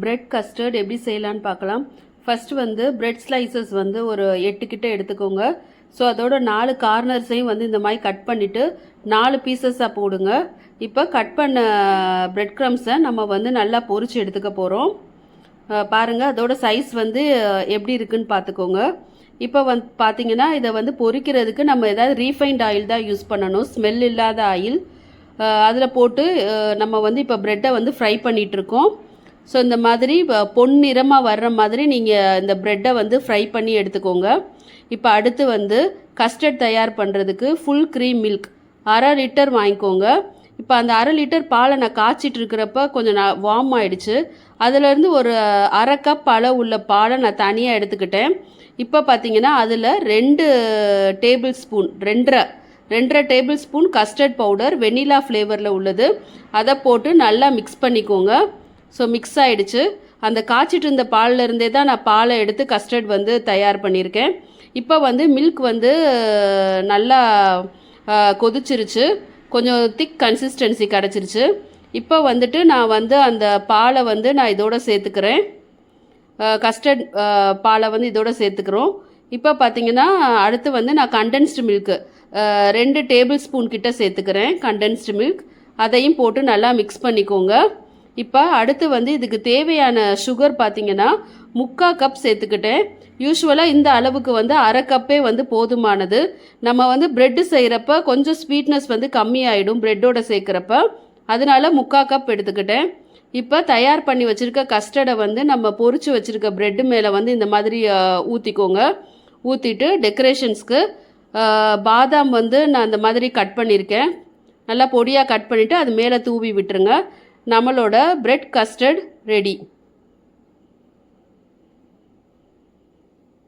Bread custard எப்படி செய்யலான்னு பார்க்கலாம். ஃபர்ஸ்ட் வந்து பிரெட் ஸ்லைசஸ் வந்து ஒரு எட்டு கிட்ட எடுத்துக்கோங்க. ஸோ அதோட நாலு கார்னர்ஸையும் வந்து இந்த மாதிரி கட் பண்ணிவிட்டு நாலு பீசஸாக போடுங்க. இப்போ கட் பண்ண பிரெட் க்ரம்ஸை நம்ம வந்து நல்லா பொறிச்சு எடுத்துக்க போகிறோம் பாருங்கள் அதோட சைஸ் வந்து எப்படி இருக்குன்னு பார்த்துக்கோங்க. இப்போ வந்து பார்த்தீங்கன்னா இதை வந்து பொறிக்கிறதுக்கு நம்ம ஏதாவது ரீஃபைண்ட் ஆயில் தான் யூஸ் பண்ணணும். ஸ்மெல் இல்லாத ஆயில் அதில் போட்டு நம்ம வந்து இப்போ ப்ரெட்டை வந்து ஃப்ரை பண்ணிகிட்ருக்கோம் ஸோ இந்த மாதிரி பொன்னிறமாக வர்ற மாதிரி நீங்கள் இந்த ப்ரெட்டை வந்து ஃப்ரை பண்ணி எடுத்துக்கோங்க. இப்போ அடுத்து வந்து கஸ்டர்ட் தயார் பண்ணுறதுக்கு ஃபுல் க்ரீம் மில்க் அரை லிட்டர் வாங்கிக்கோங்க. இப்போ அந்த அரை லிட்டர் பாலை நான் காய்ச்சிட்டு இருக்கிறப்ப கொஞ்சம் நான் வார்ம் ஆகிடுச்சு அதுலேருந்து ஒரு அரை கப் அளவு உள்ள பாலை நான் தனியாக எடுத்துக்கிட்டேன். இப்போ பார்த்தீங்கன்னா அதில் ரெண்டு டேபிள் ஸ்பூன் ரெண்டரை ரெண்டரை table spoon custard powder vanilla ஃப்ளேவரில் உள்ளது. அதை போட்டு நல்லா மிக்ஸ் பண்ணிக்கோங்க. ஸோ மிக்ஸ் ஆகிடுச்சு அந்த காய்ச்சிட்டு இருந்த பால்ல இருந்தே தான் நான் பாலை எடுத்து கஸ்டர்ட் வந்து தயார் பண்ணியிருக்கேன். இப்போ வந்து மில்க் வந்து நல்லா கொதிச்சிருச்சு. கொஞ்சம் திக் கன்சிஸ்டன்சி கிடச்சிருச்சு. இப்போ வந்துட்டு நான் வந்து அந்த பாலை வந்து நான் இதோட சேர்த்துக்கிறேன். கஸ்டர்ட் பாலை வந்து இதோட சேர்த்துக்கிறோம். இப்போ பார்த்தீங்கன்னா அடுத்து வந்து நான் கண்டென்ஸ்டு மில்க்கு ரெண்டு டேபிள் ஸ்பூன் கிட்ட சேர்த்துக்கிறேன் கண்டென்ஸ்டு மில்க் அதையும் போட்டு நல்லா மிக்ஸ் பண்ணிக்கோங்க. இப்போ அடுத்து வந்து இதுக்கு தேவையான சுகர் பார்த்தீங்கன்னா முக்கா கப் சேர்த்துக்கிட்டேன். யூஸ்வலாக இந்த அளவுக்கு வந்து அரை கப்பே வந்து போதுமானது. நம்ம வந்து ப்ரெட்டு செய்கிறப்ப கொஞ்சம் ஸ்வீட்னஸ் வந்து கம்மியாயிடும் ப்ரெட்டோட சேர்க்குறப்ப. அதனால் முக்கா கப் எடுத்துக்கிட்டேன். இப்போ தயார் பண்ணி வச்சுருக்க கஸ்டர்டை வந்து நம்ம பொறிச்சு வச்சுருக்க ப்ரெட்டு மேலே வந்து இந்த மாதிரி ஊற்றிக்கோங்க ஊற்றிட்டு டெக்கரேஷன்ஸ்க்கு பாதாம் வந்து நான் இந்த மாதிரி கட் பண்ணியிருக்கேன் நல்லா பொடியாக கட் பண்ணிவிட்டு அது மேலே தூவி விட்டுருங்க. நம்மளோட பிரெட் கஸ்டர்ட் ரெடி